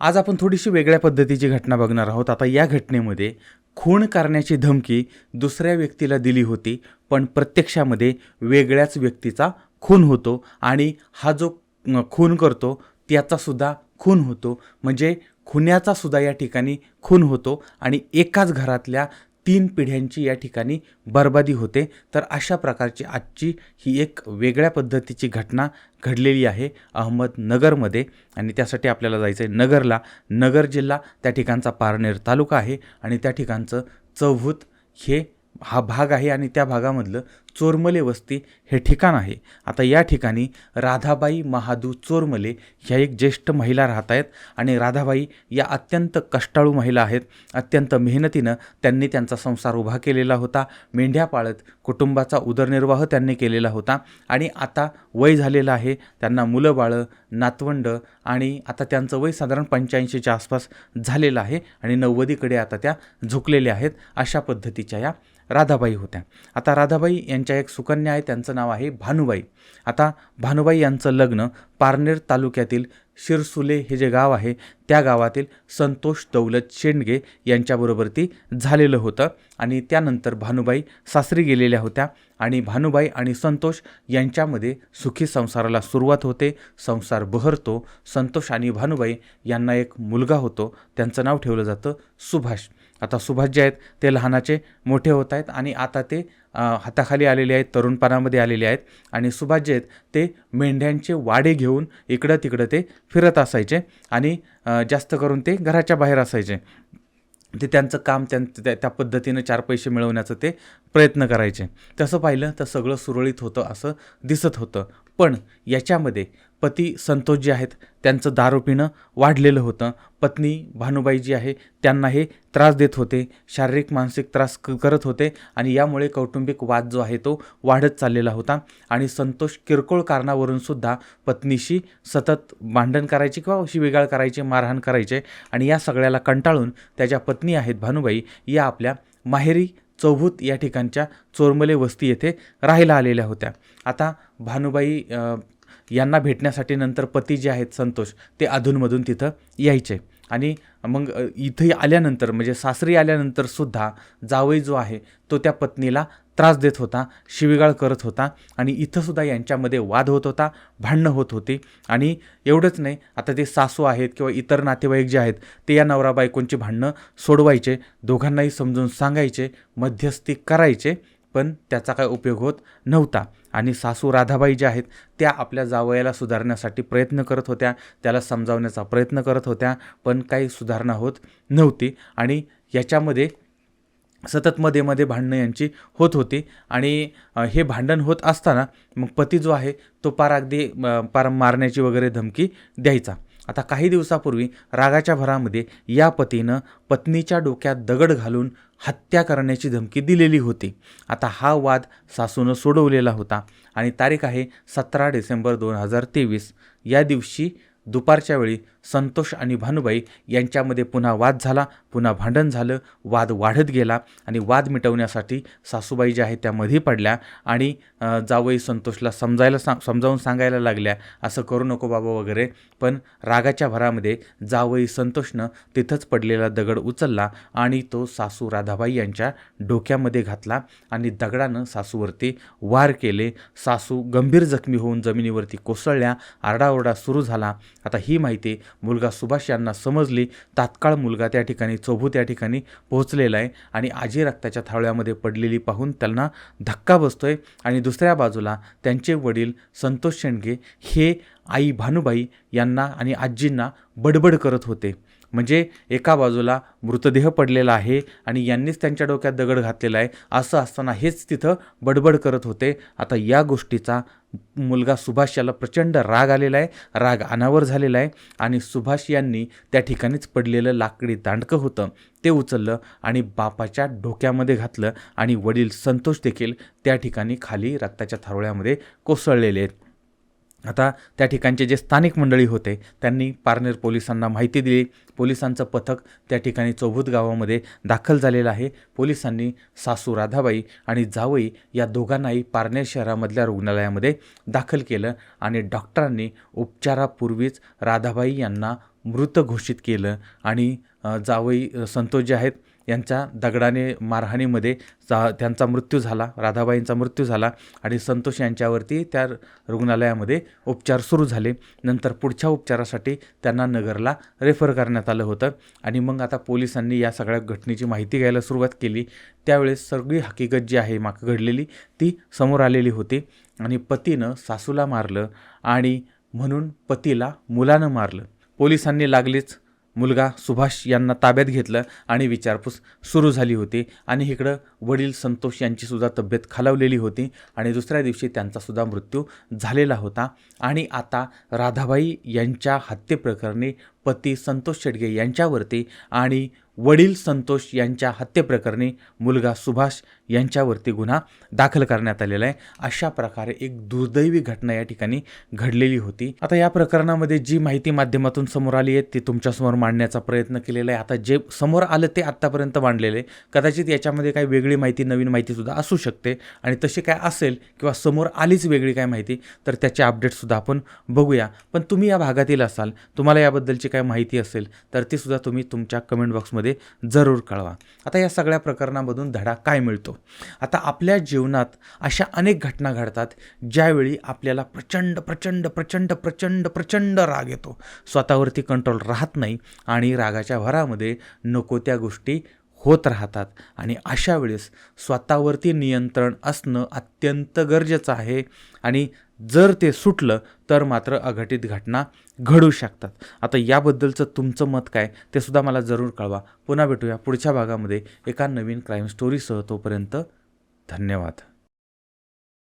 आज आपण थोडीशी वेगळ्या पद्धतीची घटना बघणार आहोत. आता या घटनेमध्ये खून करण्याची धमकी दुसऱ्या व्यक्तीला दिली होती पण प्रत्यक्षामध्ये वेगळ्याच व्यक्तीचा खून होतो आणि हा जो खून करतो त्याचासुद्धा खून होतो. म्हणजे खुन्याचासुद्धा या ठिकाणी खून होतो आणि एकाच घरातल्या तीन पिढ्यांची या ठिकाणी बरबादी होते. तर अशा प्रकारची आजची ही एक वेगळ्या पद्धतीची घटना घडलेली आहे अहमदनगरमध्ये. आणि त्यासाठी आपल्याला जायचं आहे नगरला. नगर जिल्हा त्या ठिकाणचा पारनेर तालुका आहे. आणि त्या ठिकाणचं चौभूत हे हा भाग आहे. आणि त्या भागामधलं चोरमले वस्ती हे ठिकाण आहे. आता या ठिकाणी राधाबाई महादू चोरमले ह्या एक ज्येष्ठ महिला राहत आहेत आणि राधाबाई या अत्यंत कष्टाळू महिला आहेत. अत्यंत मेहनतीनं त्यांनी त्यांचा संसार उभा केलेला होता. मेंढ्या पाळत कुटुंबाचा उदरनिर्वाह त्यांनी केलेला होता. आणि आता वय झालेलं आहे. त्यांना मुलं बाळं नातवंड आणि आता त्यांचं वय साधारण पंच्याऐंशीच्या आसपास झालेलं आहे आणि नव्वदीकडे आता त्या झुकलेल्या आहेत अशा पद्धतीच्या या राधाबाई होत्या. आता राधाबाई यांच्या एक सुकन्या आहे त्यांचं नाव आहे भानुबाई. आता भानुबाई यांचं लग्न पारनेर तालुक्यातील शिरसुले हे जे गाव आहे त्या गावातील संतोष दौलत शेंडगे यांच्याबरोबर ती झालेलं होतं आणि त्यानंतर भानुबाई सासरी गेलेल्या होत्या आणि भानुबाई आणि संतोष यांच्यामध्ये सुखी संसाराला सुरुवात होते संसार बहरतो. संतोष आणि भानुबाई यांना एक मुलगा होतो त्यांचं नाव ठेवलं जातं सुभाष. आता सुभाष जे आहेत ते लहानाचे मोठे होत आहेत आणि आता ते हाताखाली आलेले आहेत तरुणपणामध्ये आलेले आहेत. आणि सुभाष जे आहेत ते मेंढ्यांचे वाडे घेऊन इकडं तिकडं ते फिरत असायचे आणि जास्त करून ते घराच्या बाहेर असायचे. ते त्यांचं काम त्यां त्या त्या पद्धतीनं चार पैसे मिळवण्याचं ते प्रयत्न करायचे. तसं पाहिलं तर सगळं सुरळीत होतं असं दिसत होतं. पण याच्यामध्ये पती संतोष जे आहेत त्यांचं दारू पिणं वाढलेलं होतं. पत्नी भानुबाई जी आहे त्यांना हे त्रास देत होते शारीरिक मानसिक त्रास क करत होते आणि यामुळे कौटुंबिक वाद जो आहे तो वाढत चाललेला होता आणि संतोष किरकोळ कारणावरून सुद्धा पत्नीशी सतत भांडण करायची किंवा शिवेगाळ करायचे मारहाण करायचे आणि या सगळ्याला कंटाळून त्याच्या पत्नी आहेत भानुबाई या आपल्या माहेरी चौभूत या ठिकाणच्या चोरमले वस्ती येथे राहायला आलेल्या होत्या. आता भानुबाई यांना भेटण्यासाठी नंतर पती जे आहेत संतोष ते अधूनमधून तिथं यायचे. आणि मग इथे इथं आल्यानंतर म्हणजे सासरी आल्यानंतर सुद्धा जावई जो आहे तो त्या पत्नीला त्रास देत होता शिवीगाळ करत होता आणि इथंसुद्धा यांच्यामध्ये वाद होत होता भांडणं होत होती. आणि एवढंच नाही आता ते सासू आहेत किंवा इतर नातेवाईक जे आहेत ते या नवरा बायकोंची भांडणं सोडवायचे दोघांनाही समजून सांगायचे मध्यस्थी करायचे. पण त्याचा काय उपयोग होत नव्हता. आणि सासू राधाबाई ज्या आहेत त्या आपल्या जावयाला सुधारण्यासाठी प्रयत्न करत होत्या त्याला समजावण्याचा प्रयत्न करत होत्या पण काही सुधारणा होत नव्हती. आणि याच्यामध्ये सतत मध्ये मध्ये भांडणं यांची होत होती. आणि हे भांडण होत असताना मग पती जो आहे तो पार अगदी पार मारण्याची वगैरे धमकी द्यायचा. आता काही दिवसापूर्वी रागाच्या भरामध्ये या पतीनं पत्नीच्या डोक्यात दगड घालून हत्या करण्याची धमकी दिलेली होती. आता हा वाद सासूनं सोडवलेला होता आणि तारीख आहे सतरा डिसेंबर दोन हजार तेवीस. या दिवशी दुपारच्या वेळी संतोष आणि भानुबाई यांच्यामध्ये पुन्हा वाद झाला पुन्हा भांडण झालं वाद वाढत गेला आणि वाद मिटवण्यासाठी सासूबाई ज्या आहेत त्या मध्ये पडल्या आणि जावई संतोषला समजायला सांग समजावून सांगायला लागल्या असं करू नको बाबा वगैरे. पण रागाच्या भरामध्ये जावई संतोषनं तिथंच पडलेला दगड उचलला आणि तो सासू राधाबाई यांच्या डोक्यामध्ये घातला आणि दगडानं सासूवरती वार केले. सासू गंभीर जखमी होऊन जमिनीवरती कोसळल्या आरडाओरडा सुरू झाला आता ही माहिती मुलगा सुभाष यांना समजली. तात्काळ मुलगा त्या ठिकाणी चोभू त्या ठिकाणी पोहोचलेला आहे आणि आजी रक्ताच्या थाळ्यामध्ये पडलेली पाहून त्यांना धक्का बसतोय. आणि दुसऱ्या बाजूला त्यांचे वडील संतोष शेंडगे हे आई भानुबाई यांना आणि आजींना बडबड करत होते. म्हणजे एका बाजूला मृतदेह पडलेला आहे आणि यांनीच त्यांच्या डोक्यात दगड घातलेला आहे. असं असताना हेच तिथं बडबड करत होते. आता या गोष्टीचा मुलगा सुभाष याला प्रचंड राग आलेला आहे. राग अनावर झालेला आहे आणि सुभाष यांनी त्या ठिकाणीच पडलेलं लाकडी दांडकं होतं. ते उचललं आणि बापाच्या डोक्यामध्ये घातलं आणि वडील संतोष देखील त्या ठिकाणी खाली रक्ताच्या थारोळ्यामध्ये कोसळलेले आहेत. आता त्या ठिकाणचे जे स्थानिक मंडळी होते त्यांनी पारनेर पोलिसांना माहिती दिली. पोलिसांचं पथक त्या ठिकाणी चौभूत गावामध्ये दाखल झालेलं आहे. पोलिसांनी सासू राधाबाई आणि जावई या दोघांनाही पारनेर शहरामधल्या रुग्णालयामध्ये दाखल केलं आणि डॉक्टरांनी उपचारापूर्वीच राधाबाई यांना मृत घोषित केलं आणि जावई संतोष जे आहेत. यांच्या दगडाने मारहाणीमध्ये जा त्यांचा मृत्यू झाला राधाबाईंचा मृत्यू झाला आणि संतोष यांच्यावरती त्या रुग्णालयामध्ये उपचार सुरू झाले. नंतर पुढच्या उपचारासाठी त्यांना नगरला रेफर करण्यात आलं होतं आणि मग आता पोलिसांनी या सगळ्या घटनेची माहिती घ्यायला सुरुवात केली. त्यावेळेस सगळी हकीकत जी आहे मागं घडलेली ती समोर आलेली होती आणि पतीनं सासूला मारलं आणि म्हणून पतीला मुलानं मारलं. पोलिसांनी लागलीच मुलगा सुभाष यांना ताब्यात घेतलं आणि विचारपूस सुरू झाली होती. आणि इकडं वडील संतोष यांचीसुद्धा तब्येत खालावलेली होती आणि दुसऱ्या दिवशी त्यांचासुद्धा मृत्यू झालेला होता. आणि आता राधाबाई यांच्या हत्येप्रकरणी पती संतोष शेडगे यांच्यावरती आणि वडील संतोष यांच्या हत्येप्रकरणी मुलगा सुभाष यांच्यावरती गुन्हा दाखल करण्यात आलेला आहे. अशा प्रकारे एक दुर्दैवी घटना या ठिकाणी घडलेली होती. आता या प्रकरणामध्ये जी माहिती माध्यमातून समोर आली आहे ती तुमच्यासमोर मांडण्याचा प्रयत्न केलेला आहे. आता जे समोर आलं ते आत्तापर्यंत मांडलेलं आहे. कदाचित याच्यामध्ये काही वेगळी माहिती नवीन माहितीसुद्धा असू शकते. आणि तशी काय असेल किंवा समोर आलीच वेगळी काय माहिती तर त्याचे अपडेटसुद्धा आपण बघूया. पण तुम्ही या भागातील असाल तुम्हाला याबद्दलची काय माहिती असेल तर तीसुद्धा तुम्ही तुमच्या कमेंट बॉक्समध्ये जरूर कळवा. आता या सगळ्या प्रकरणामधून धडा काय मिळतो? आता आपल्या जीवनात अशा अनेक घटना घडतात ज्यावेळी आपल्याला प्रचंड प्रचंड प्रचंड प्रचंड प्रचंड राग येतो. स्वतःवरती कंट्रोल राहत नाही आणि रागाच्या भरामध्ये नको त्या गोष्टी होत राहतात. आणि अशा वेळेस स्वतःवरती नियंत्रण असणं अत्यंत गरजेचं आहे. आणि जर ते सुटलं तर मात्र अघटित घटना घडू शकतात. आता याबद्दलचं तुमचं मत काय? ते सुद्धा मला जरूर कळवा. पुन्हा भेटूया पुढच्या भागामध्ये एका नवीन क्राईम स्टोरीसह तोपर्यंत धन्यवाद.